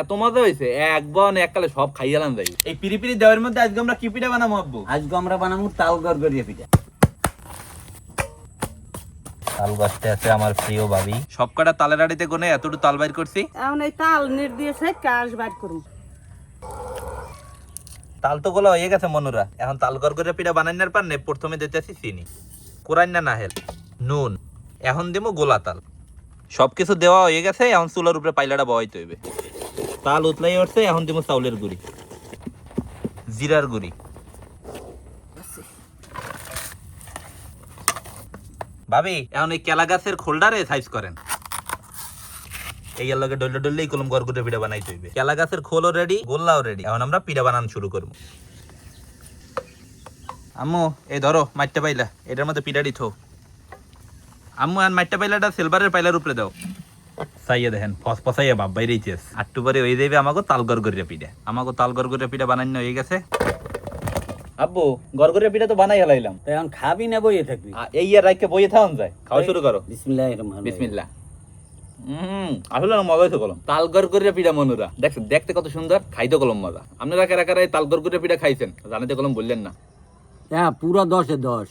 এত মজা হয়েছে একবার এককালে সব খাইয়ালাম যাই। এই পিরি পিরি দেওয়ার মধ্যে আজকে আমরা কি পিঠা বানাবো আব্বু? আজকে আমরা বানাবো তাল গরগরিয়া পিঠা। তাল গাছটা আছে আমার প্রিয় ভাবি। সব কটা তালের আড়িতে কোনে এতটুকু তাল বাইর করছি? এখন এই তাল নির দিয়েছে কাজ বার করুন। তাল তো গোলা হয়ে গেছে মনুরা। এখন তাল গরগরে পিঠা বানাইনার পার নে প্রথমে দিতেছি চিনি। কোরাইন না নাহেল নুন। এখন দিমু গোলা তাল। সবকিছু দেওয়া হয়ে গেছে এখন চুলার উপরে পাইলাটা বহাইতে হইবে। তাল উতলাই উঠছে, এখন দিমু চাউলের গুড়ি। জিরার গুড়ি। ভাবি, এখন এই কেলা গাছের খোলডারে সাইজ করেন। এই লগে ডলে ডলেই কলম গরগুটে পিঠা বানাইতে হইবে। কেলা গাছের খোলও রেডি গোল্লাও রেডি এখন আমরা পিঠা বানানো শুরু করব। আম্মু, এই ধরো, মাইটটা পাইলা। এটার মধ্যে পিঠাটি থো। আম্মু, আর মাইটটা পাইলাটা সিলভারের পাইলার উপরে দাও। সাইয়া দেখেন ফস ফসাইয়া বাপ বাইরেইছিস আটটু পরে ওই দেবে আমাকে তাল গরগরিয়া পিঠা। আমাকে তাল গরগরিয়া পিঠা বানানো হয়ে গেছে। আব্বু গরগরিয়া পিঠা তো বানাই হেলাইলাম তো এখন খাবি না বইয়ে থাকবি? এই আর রাইকে বইয়ে থাকুন যায়। খাওয়া শুরু করো। বিসমিল্লাহ রহমান বিসমিল্লা হুম আসলে মজা হয়েছে কলম। তালগর করে পিঠা মনুরা। দেখছেন দেখতে কত সুন্দর খাইতে কলম মজা। আপনারা কারা কারা এই তালগর করে পিঠা খাইছেন? জানাতে কলম বললেন না। হ্যাঁ পুরো দশে দশ।